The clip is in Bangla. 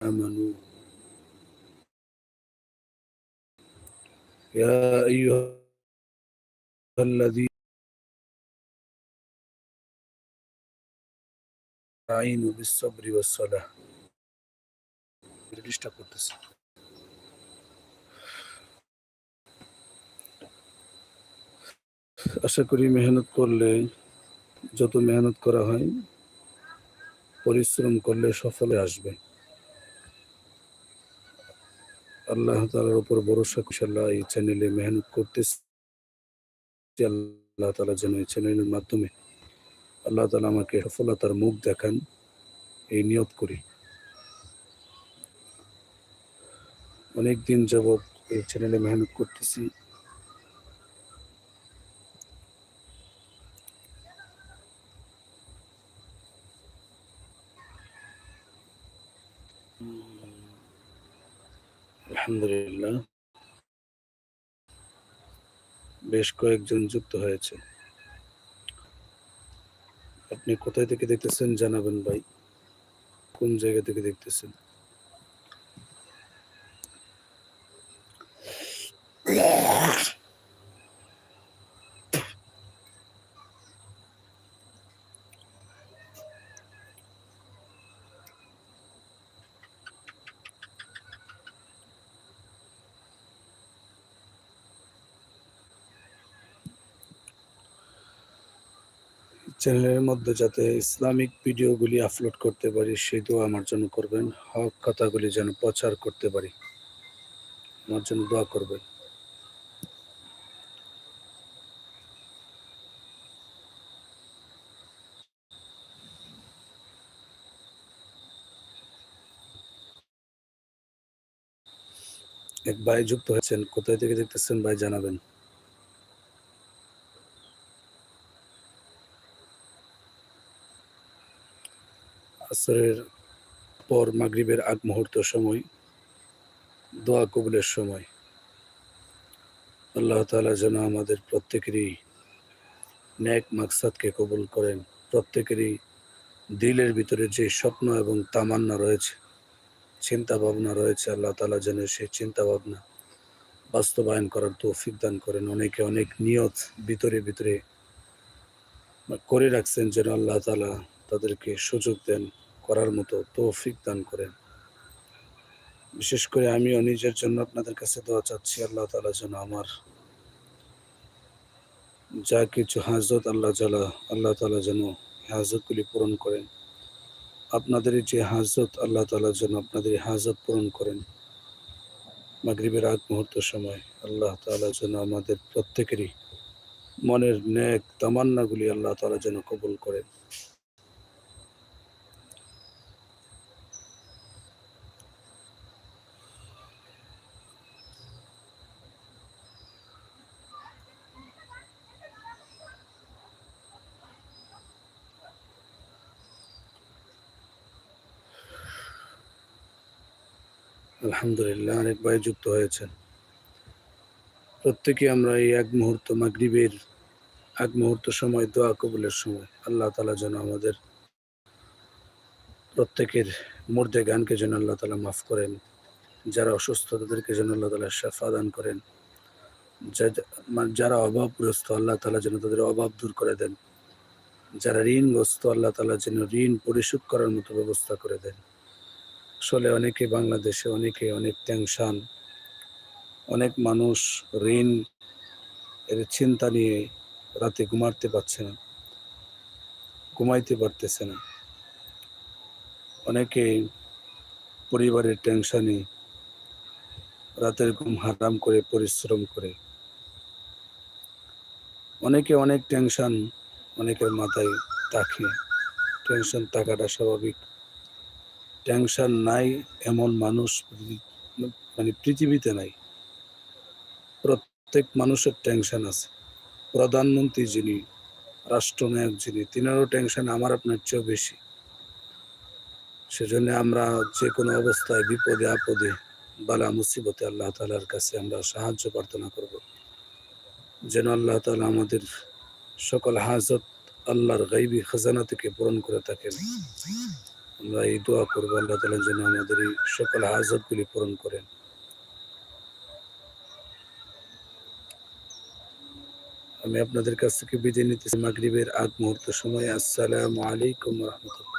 آمنوا يا أيها الذين আইনু বিশ্বরি ওয়াসসালাহ ডিস্টার্ব করতেছে আশা করি মেহনত করলে যত মেহনত করা হয় পরিশ্রম করলে সফলে আসবে আল্লাহ তালার উপর ভরসা কুশাল্লাহ এই চ্যানেলে মেহনত করতেছি। আল্লাহ তালা যেন এই চ্যানেলের মাধ্যমে আল্লাহ তালা আমাকে সফলতার মুখ দেখান, এই নিয়ত করি। অনেক দিন যাবৎ এই চ্যানেলে মেহনত করতেছি। আলহামদুলিল্লাহ। বেশ কয়েকজন যুক্ত হয়েছে। আপনি কোথায় থেকে দেখতেছেন জানাবেন ভাই? কোন জায়গা থেকে দেখতেছেন? চ্যানেলের মধ্যে যাতে ইসলামিক ভিডিওগুলি আপলোড করতে পারি, সেই দোয়া আমার জন্য করবেন। হক কথাগুলি যেন প্রচার করতে পারি, আমার জন্য দোয়া করবেন। এক ভাই যুক্ত হয়েছেন, কোথায় থেকে দেখতেছেন ভাই জানাবেন। আসরের পর মাগরিবের আগ মুহূর্ত সময়, দোয়া কবুলের সময়। আল্লাহ তালা যেন আমাদের প্রত্যেকেরই ন্যাক মাকসাদকে কবুল করেন, প্রত্যেকেরই দিলের ভিতরে যে স্বপ্ন এবং তামান্না রয়েছে চিন্তা ভাবনা রয়েছে, আল্লাহ তালা যেন সেই চিন্তা ভাবনা বাস্তবায়ন করার তৌফিক দান করেন। অনেকে অনেক নিয়ত ভিতরে ভিতরে করে রাখছেন যেন আল্লাহ তালা তাদেরকে সুযোগ দেন। করার মতো তৌফিক দান করেন। বিশেষ করে আমিও নিজের জন্য আপনাদের কাছে দোয়া চাচ্ছি, আল্লাহ তালা যেন আমার যা কিছু হাজত আল্লাহ তালা আল্লাহ তালা যেন হাজতগুলি পূরণ করেন। আপনাদের যে হাজত, আল্লাহ তালা যেন আপনাদের হাজত পূরণ করেন। মাগরিবের আগ মুহূর্ত সময় আল্লাহ তালা যেন আমাদের প্রত্যেকেরই মনের ন্যাক তামান্নাগুলি আল্লাহ তালা যেন কবুল করেন। আলহামদুলিল্লাহ অনেক ভাই যুক্ত হয়েছেন। প্রত্যেকে আমরা এই এক মুহূর্ত মাগরিবের এক মুহূর্ত সময়, দোয়া কবুলের সময়, আল্লাহ তালা যেন আমাদের প্রত্যেকের মুর্দে গানকে যেন আল্লাহ তালা মাফ করেন, যারা অসুস্থ তাদেরকে যেন আল্লাহ তালা সাফা দান করেন যারা অভাবগ্রস্ত আল্লাহ তালা যেন তাদের অভাব দূর করে দেন, যারা ঋণগ্রস্ত আল্লাহ তালা যেন ঋণ পরিশোধ করার মতো ব্যবস্থা করে দেন। আসলে অনেকে বাংলাদেশে অনেকে অনেক টেনশন অনেক মানুষ ঋণ এর চিন্তা নিয়ে রাতে ঘুমাতে পারছে না, ঘুমাইতে পারতেছে না। অনেকে পরিবারের টেনশনে রাতের ঘুম হারাম করে, পরিশ্রম করে। অনেকে অনেক টেনশন অনেকের মাথায় থাকে। টেনশন থাকাটা স্বাভাবিক। টেনশন নাই, এমন মানুষ মানে পৃথিবীতে নাই। প্রত্যেক মানুষের টেনশন আছে। প্রধানমন্ত্রী যিনি, রাষ্ট্রনায়ক যিনি, তিনারও টেনশন আমার আপনার চেয়েও বেশি। সেজন্য আমরা যে কোনো অবস্থায় বিপদে, আপদে, বালা মুসিবতে আল্লাহ তালার কাছে আমরা সাহায্য প্রার্থনা করব। যেন আল্লাহ তালা আমাদের সকল হাজত আল্লাহর গাইবী খাজানা থেকে পূরণ করে থাকেন। আমরা এই দোয়া করব, আল্লাহ তালা যেন আমাদের এই সকল হাজতগুলি পূরণ করেন। আমি আপনাদের কাছ থেকে বিদায় নিতে মাগরিবের আগ মুহূর্ত সময়। আসসালামু আলাইকুম রহমতুল্লাহ।